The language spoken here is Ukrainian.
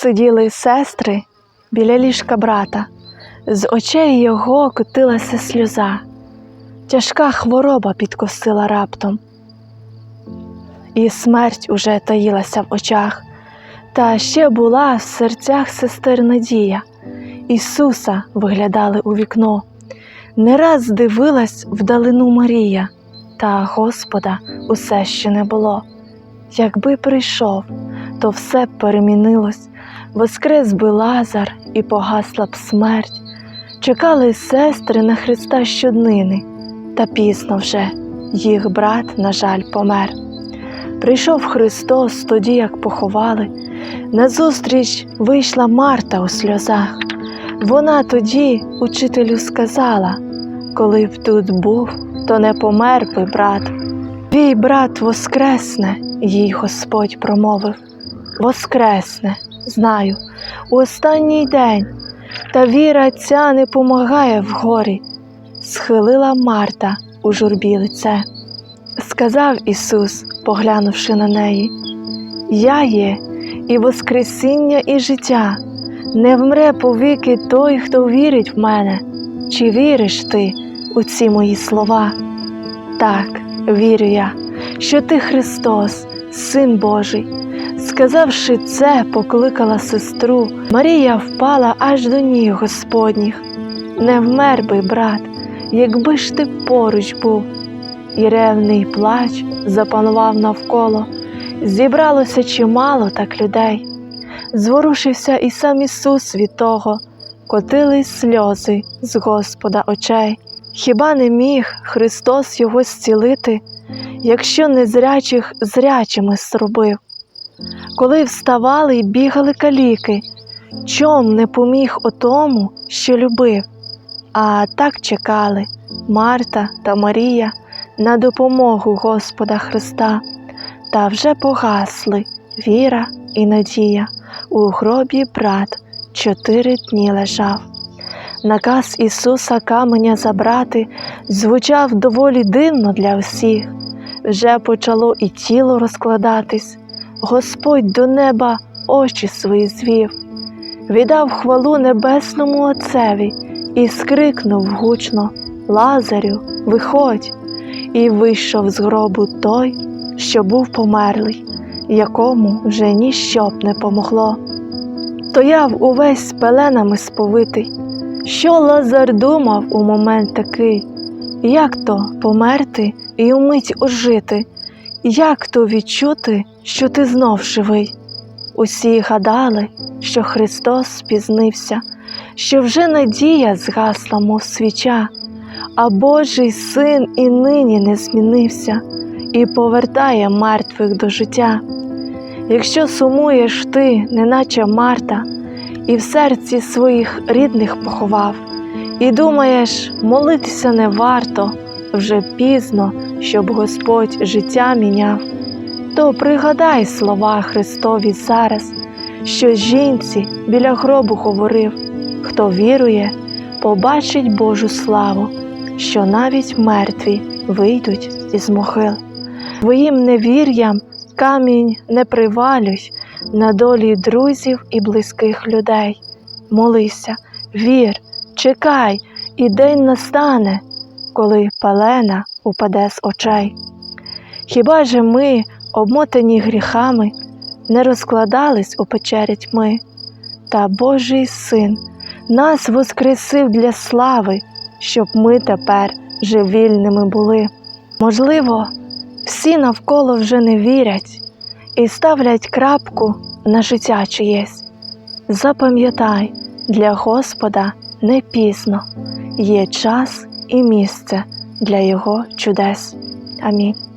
Сиділи сестри біля ліжка брата, з очей його котилася сльоза, тяжка хвороба підкосила раптом, і смерть уже таїлася в очах, та ще була в серцях сестер надія. Ісуса виглядали у вікно. Не раз дивилась вдалину Марія, та Господа усе ще не було. Якби прийшов, то все б перемінилось, воскрес би Лазар і погасла б смерть. Чекали сестри на Христа щоднини, та пізно вже їх брат, на жаль, помер. Прийшов Христос тоді, як поховали, назустріч вийшла Марта у сльозах. Вона тоді учителю сказала, коли б тут був, то не помер би брат. Твій брат воскресне, їй Господь промовив. Воскресне, знаю, у останній день, та віра ця не помагає в горі. Схилила Марта у журбі лице. Сказав Ісус, поглянувши на неї: Я є і Воскресіння, і життя, не вмре повіки той, хто вірить в мене. Чи віриш ти у ці мої слова? Так, вірю я, що ти Христос, Син Божий. Сказавши це, покликала сестру. Марія впала аж до ніг Господніх. Не вмер би, брат, якби ж ти поруч був. І ревний плач запанував навколо. Зібралося чимало так людей. Зворушився і сам Ісус від того, котились сльози з Господа очей. Хіба не міг Христос його зцілити, якщо незрячих зрячими зробив? Коли вставали й бігали каліки, чом не поміг отому, що любив? А так чекали Марта та Марія на допомогу Господа Христа, та вже погасли віра і надія. У гробі брат чотири дні лежав. Наказ Ісуса каменя забрати звучав доволі дивно для всіх. Вже почало і тіло розкладатись. Господь до неба очі свої звів, віддав хвалу небесному Отцеві і скрикнув гучно Лазарю, виходь, і вийшов з гробу той, що був померлий, якому вже ніщо б не помогло. Стояв увесь пеленами сповитий, що Лазар думав у момент такий, як то померти і умить ожити, як то відчути, що ти знов живий. Усі гадали, що Христос спізнився, що вже надія згасла, мов свіча, а Божий син і нині не змінився і повертає мертвих до життя. Якщо сумуєш ти, неначе Марта, і в серці своїх рідних поховав, і думаєш, молитися не варто вже пізно, щоб Господь життя міняв, то пригадай слова Христові зараз, що жінці біля гробу говорив, хто вірує, побачить Божу славу, що навіть мертві вийдуть із могил. Твоїм невір'ям камінь не привалюй на долі друзів і близьких людей. Молися, вір, чекай, і день настане, коли палена упаде з очей. Хіба же ми, обмотані гріхами, не розкладались у печері тьми, та Божий син нас воскресив для слави, щоб ми тепер же вільними були. Можливо, всі навколо вже не вірять і ставлять крапку на життя чиєсь. Запам'ятай, для Господа не пізно, є час і місце для Його чудес. Амінь.